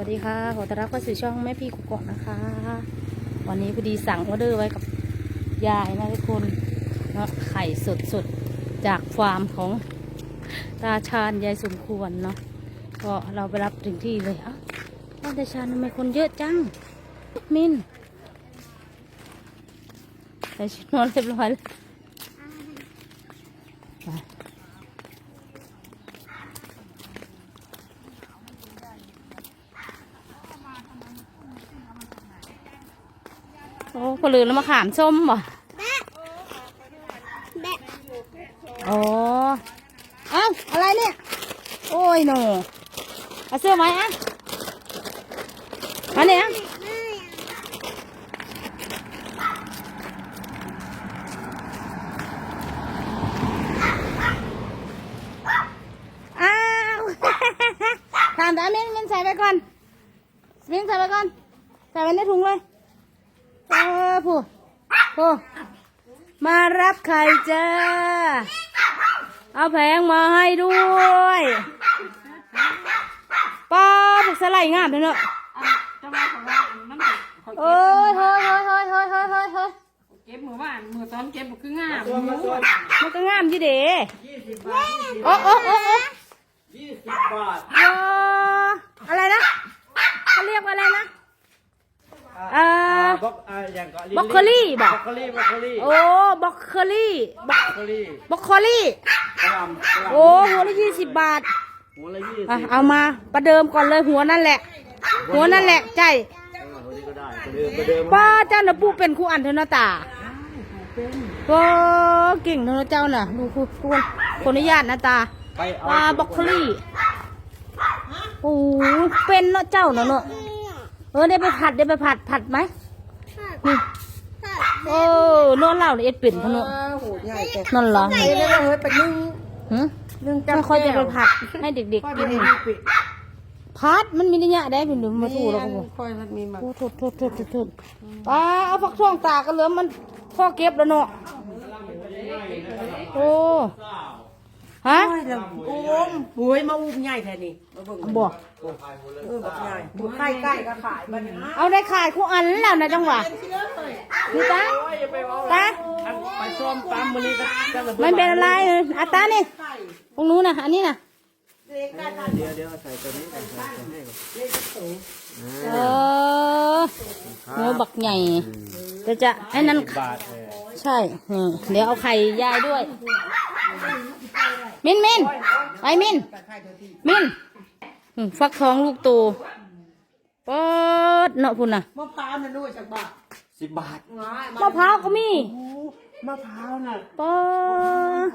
สวัสดีค่ะ ขอต้อนรับเข้าสู่ช่องแม่พี่กุกกอกนะคะ วันนี้พอดีสั่งออเดอร์ไว้กับยายนะทุกคนเนาะไข่สดสดๆจากฟาร์มของตาชาญยายสมควรเนาะก็เราไปรับถึงที่เลยอ้าบ้านตาชาญทำไมคนเยอะจังมินใส่ชุดนอนเรียบร้อยแล้ว โอ้พอลืมแล้วมาขามส้มบ่โอ้เอ้าอะไรเนี่ย โอ้ยหนูเอาเสื้อไหมอะมาเนี่ยอ้าวถามตาเม้นเม้นใส่ไปก่อนเม้นใส่ไปก่อน ใส่ไปในถุงเลยเออ ผู้ผู้มารับไข่จ้า เอาแผงมาให้ด้วยป้าผักสไลด์งามเลยเนอะจะมาของเราน้ำตกเขาเอ้ยเฮ้ยเฮ้ยเฮ้ยเฮ้ยเฮ้ยเฮ้ยเฮ้ยเก็บมือบ้านมือตอนเก็บมือคืองามหมูมันก็งามยี่เด้โอ้โอ้โอ้โอ้ยี่สิบบาทเอออะไรนะเขาเรียกว่าอะไรนะเอ่อบ็อกอ่าอย่างก็บรอกโคลี่บอกบรอกโคลี่บรอกโคลี่โอ้บล็อกเคอรี่บล็อกบรอกโคลี่บล็อกโคลี่ กระหลำกระหลำโอ้หัวละยี่สิบบาทหัวละยี่สิบอะเอามาประเดิมก่อนเลยหัวนั่นแหละ หัวนั่นแหละใจเออหัวนี้ก็ได้ประเดิมประเดิมป้าเจ้าน่ะปูเป็นครูอันเทนาตาป้าเก่งเทนาเจ้าน่ะดูครูครูขออนุญาตนะตาไปเอาปลาบล็อกโคลี่โอ้โหเป็นเนาะเจ้าเนาะเนาะ เออได้ไปผัดได้ไปผัดผัดไหมนี่โอ้นอนเล่าเลยเอ็ดเป็นพะเนาะโหใหญ่แต่นั่นเหรอเฮ้ยเฮ้ยเป็นนึ่งหึนึ่งไม่ค่อยจะไปผัดให้เด็กๆกินผัดมันมีนิยะได้เป็นหนูมาสู้แล้วก็บอกค่อยมันมีมาโอ้โทษโทษโทษโทษโทษป้าเอาฝักทองตากันเหลือมันพ่อเก็บแล้วเนาะโอ้ฮะโอ้มโอ้ยมาอุ้มใหญ่แค่นี้มาเบิ่งบอก เออบักใหญ่บุกใกล้ใกล้ก็ขายมันนะเอาได้ขายคู่อันแล้วนะจังหวะนี่ตาตาไปส้มตำมันนี้ก็จะระเบิดมันเป็นอะไรเอออาตานี่ตรงนู้นนะอันนี้นะเดี๋ยวเดี๋ยวใส่ตัวนี้ก่อนใส่ตัวนี้ก่อนเออเนื้อบักใหญ่เดี๋ยวจะไอ้นั่นบาทเออใช่นี่เดี๋ยวเอาไข่ยายด้วย มินมินไปมินมินอืม ฟักทองลูกโตเปิดเนาะพุ่นน่ะมะพร้าวน่ะด้วยจากบ้านสิบบาทง่ายมะพร้าวก็มีมะพร้าวน่ะเปิด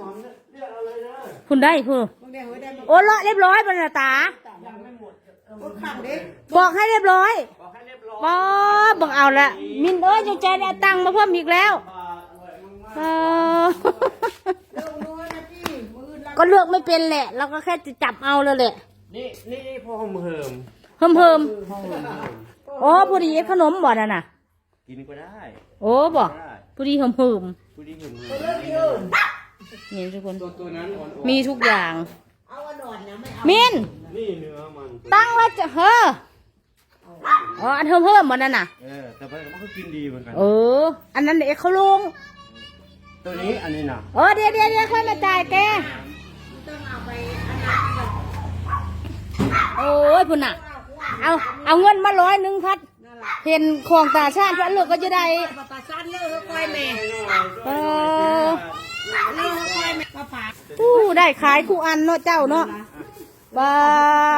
พุ่นได้พุ่นมึงได้เฮ้ยได้มาโอ้เลาะเรียบร้อยบรรณาตาคนขังเด็กบอกให้เรียบร้อยปอบอกเอาละมินเอ้ยจงใจได้เอาตังค์มาเพิ่มอีกแล้วเออเรื่องนู้นนะพี่มือละก็เลือกไม่เป็นแหละ เราก็แค่จะจับเอาแล้วแหละ นี่นี่นี่พ่อของเหิมเพิ่มเพิ่มโอ้พอดีขนมบ่น่ะน่ะ กินก็ได้โอ้บ่พอดีเพิ่มเพิ่มผู้ที่เหิมนี่ทุกคน ตัวตัวนั้นอ่อนมีทุกอย่าง เอาอันอ่อนนะไม่เอามินๆนี่เนื้อมันตั้งไว้จะเฮ้ออ๋ออันเพิ่มเพิ่มบ่นั่นน่ะ เออแต่มันก็กินดีเหมือนกันเออ อันนั้นเด็กเขาลง ตัวนี้อันนี้นะ เออเดี๋ยวเดี๋ยวเดี๋ยวค่อยมาจ่ายแก อ้ยพุ่นน่ะ เอาเอาเงินมาร้อยหนึ่งพัด เห็นของตาชาติพระลูกก็จะได้ปะปะซันเลิกค่อยแม่เออเลิกค่อยแม่ปะผาผู้ได้ขายคู่อันเนาะเจ้าเนาะบ้า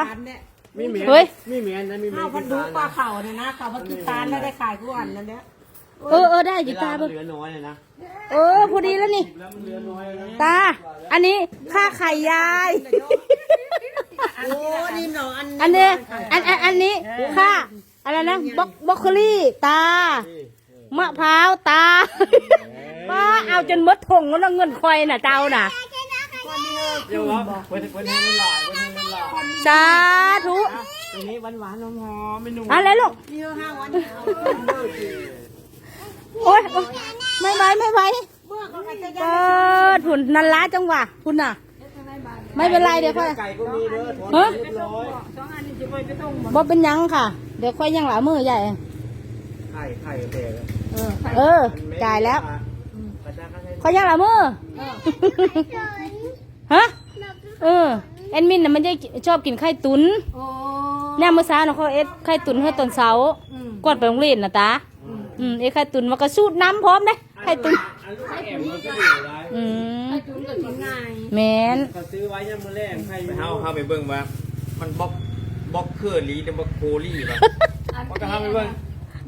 ทานเนี่ยมีเมียนเฮ้ยมีเมียนนะมีเมียข้าวนพันดุปลาเข่าเนี่ยนะข้าวพันกิตานแล้วได้ขายทุกวันนั่นเนี่ยเออเออได้เวจิตาลามัเบิ่นงเหลือน้อยเลยนะเออพอดีแล้วนี่แล้วมันเหลือน้อยเลยนะตา อันนี้ค่าไข่ยาย โอ้นี่เนาะอันอันนี้อันอันอันนี้ค่าอะไรนะบล็อกบล็อกโคลี่ตามะพร้าวตาป้าเอาจนหมดถงแล้วนะเงินคอยน่ะเจ้าน่ะเดี๋ยวว่าเว้นเว้นให้มันหลายเว้นให้มันหลายสาธุตรงนี้หวานหวานหอมหอมไม่นุ่มอะไรลูกนี่ห้าวันโอ๊ยโอ๊ยไม่ไหวไม่ไหวเมื่อเขาจะเปิดผุนนันล้าจังหวะคุณน่ะ ไม่เป็นไรเดี๋ยวค่อยไก่ก็มีเด้อถอนฮะเรียบร้อยสองอันนี้จะไปไปส่งหมดบ่เป็นหยังค่ะ เดี๋ยวค่อยยังหลามือใหญ่ ไข่ไข่เตะเออเออจ่ายแล้วกระจายกระจายค่อยยังหลามือฮะเออแอนมินน่ะมันจะชอบกินไข่ตุ๋นโอ้แน่เมื่อเช้าน่ะเขาเอ็ดไข่ตุ๋นให้ตอนเช้าอืมก่อนไปโรงเรียนน่ะตา อืมเอ็ดไข่ตุ๋นมันก็สูตรน้ำพร้อมเด้ไข่ตุ๋นอันลูกแอมมันก็อยู่ไรอืมไอ้จุนก็กินง่ายแมนเขาซื้อไว้ยังมือแรกใครไปเฮาเข้าไปเบิ่งว่า มันบล็อกบล็อกเคอร์ลีหรือบ่โคลี่ป่ะมันก็ทำให้เบิ่ง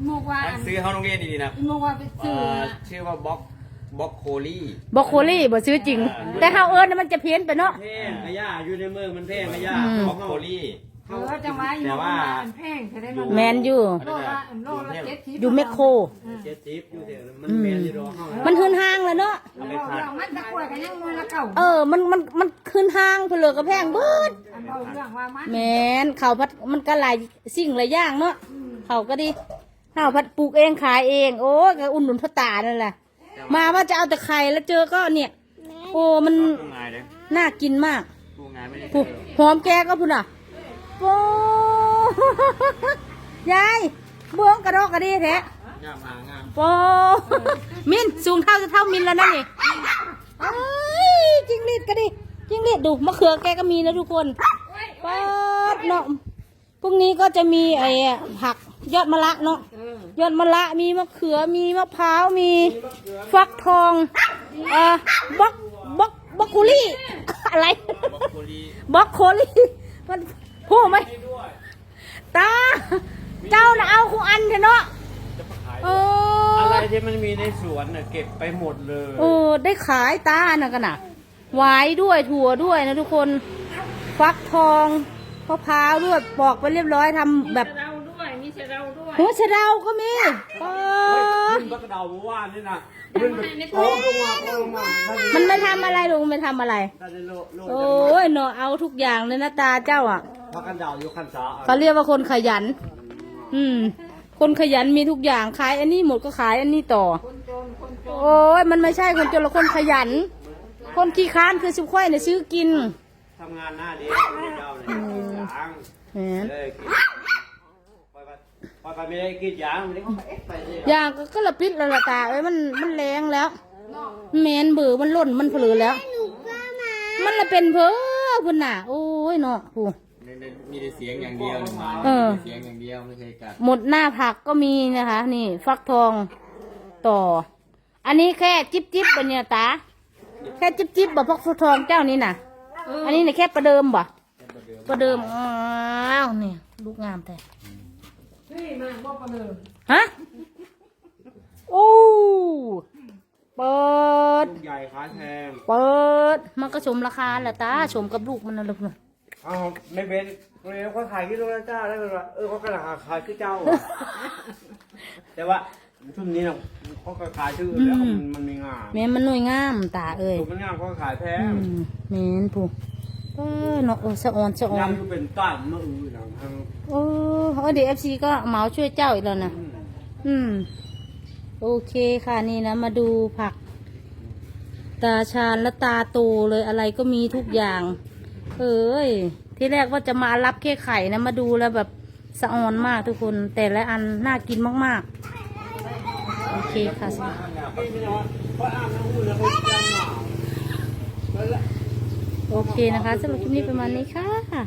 มุกว่าอันซื้อเฮาโรงเรียนดีๆนะมุกว่าไปเอ่ซื้ออชื่อว่าบล็อกบล็อกโคลี่บรอกโคลี่บ่ซื้อจริง แต่เฮาเอิ้นน่ะมันจะเพี้ยนไปเนาะ แพงกระยาอยู่ในเมืองมันแพงกระยาอืม บล็อกโคลี่ เออจังหวะอยู่ว่าอันแพงจะได้มันแมนอยู่ โลละอันโลละเจ็ดสิบอยู่แมคโคร เจ็ดสิบอยู่เดี๋ยวมันแพงอยู่ดอกเฮามันขึ้นห้างแล้วเนาะ เอาไปผัดมันตะกรวยกันยังมือละเก่าเออ มัน มัน มันขึ้นห้างเพนเลือกระแพงเบิดอันเราเรื่องว่ามันแมนเขาพัด มันก็หลายสิ่งหลายอย่างเนาะเขาก็ดีเขาพัดปลูกเองขายเอง โอ้ยก็อุ่นหนุนพ่อตานั่นแหละ มาว่าจะเอาแต่ไข่แล้วเจอก็เนี่ย โอ้ มันปรุงง่ายเด้อน่ากินมากปรุงง่ายไม่ได้ผูหอมแกก็พุ่นอะ โอ้ยายเบื้องกระดอกกระดีแท้งามหางามโอ้มินสูงเท่าจะเท่ามินแล้วนั่นนี่เอ้ยจิงหรีดก็ดิจิงหรีดดูมะเขือแกก็มีนะทุกคนป๊าดเนาะพรุ่งนี้ก็จะมีไอ้ผักยอดมะละเนาะเออยอดมะละมีมะเขือมีมะพร้าวมีฟักทองเอ่อบ็อกบ็อกบ็อกโคลี่อะไรบล็อกโคลี่บ็อกโคลี่มัน พูดไหมตา เจ้าน่ะเอาคู่อันเถอะเนาะเอออะไรที่มันมีในสวนน่ะเก็บไปหมดเลยเออ ได้ขายตาน่ะกันน่ะหวายด้วยถั่วด้วยนะทุกคนฟักทองมะพร้าวด้วยปอกไปเรียบร้อยทำแบบ เราด้วยมีเชเราด้วยหัวเชะเดาก็มีเออขึ้นบักกระเดาเมื่อวานนี่นะขึ้นไปโอ้ลงมาโอ้ลงมาถ้าได้มันไม่ทำอะไรลุงไม่ทำอะไรถ้าได้โลโลโอ้ยเนาะเอาทุกอย่างเลยนะตาเจ้าอะ พักกันเดาอยู่คันสาเขาเรียกว่าคนขยัน อืม คนขยันมีทุกอย่างขายอันนี้หมดก็ขายอันนี้ต่อ โอ้ยมันไม่ใช่คนจนละคนขยัน คนขี้ค้านคือชิบค่อยเนี่ยซื้อกินทำงานหน้าดีเจ้าเนี่ยยางแหมเลยกินปล่อยไปปล่อยไปไม่ได้กินยางมันก็เอ๊ะไปเลยอย่างก็ก็ละปิดและละตาเอ้ยมันมันแรงแล้วแมนเบื่อมันล่นมันเผลอแล้ว มันละเป็นเพ้อพุ่นน่ะ โอ้ยเนาะผู้ ในในมีแต่เสียงอย่างเดียวนี่หมาเออมีแต่เสียงอย่างเดียวไม่ใช่กัดหมดหน้าผักก็มีนะคะ นี่ ฟักทองต่อ อันนี้แค่จิบจิบๆปะเนี่ยตาแค่จิบจิบๆบ่ฟักทองเจ้านี่น่ะ อันนี้เนี่ยแค่ประเดิมบ่ประเดิมอ้าวนี่ลูกงามแต่นี่มาบอกกันเลยฮะโอ้เปิด ลูกใหญ่ขาแทงเปิด มันก็ชมราคาแหละตาชมกับลูกมันนะลูกเนาะ อ้าวไม่เป็นเลยเขาขายที่โรงเจ้าได้เป็นว่าเออเขากำลังขายที่เจ้าแต่ว่าช่วงนี้เนาะเขาก็ขายชื่อแล้วมันมันมีงามแม่มันหน่วยงามตาเอ้ยถูกมันงามเขาก็ขายแพอืงมแม่นผู้เออเนาะเออสะออนสะออน ยำก็เป็นต้านมะอือหลังทางโอ้เออเดี๋ยวเอฟซีก็เหมาช่วยเจ้าอีกแล้วนะ อืมอืม โอเคค่ะนี่นะ มาดูผัก ตาชาญและตาโตเลยอะไรก็มีทุกอย่าง เอ้ย ที่แรกว่าจะมารับแค่ไข่นะมาดูแล้วแบบสะออนมากทุกคน แต่ละอันน่ากินมากๆ โอเคค่ะโอเคนะคะสำหรับคลิปนี้ประมาณนี้ค่ะ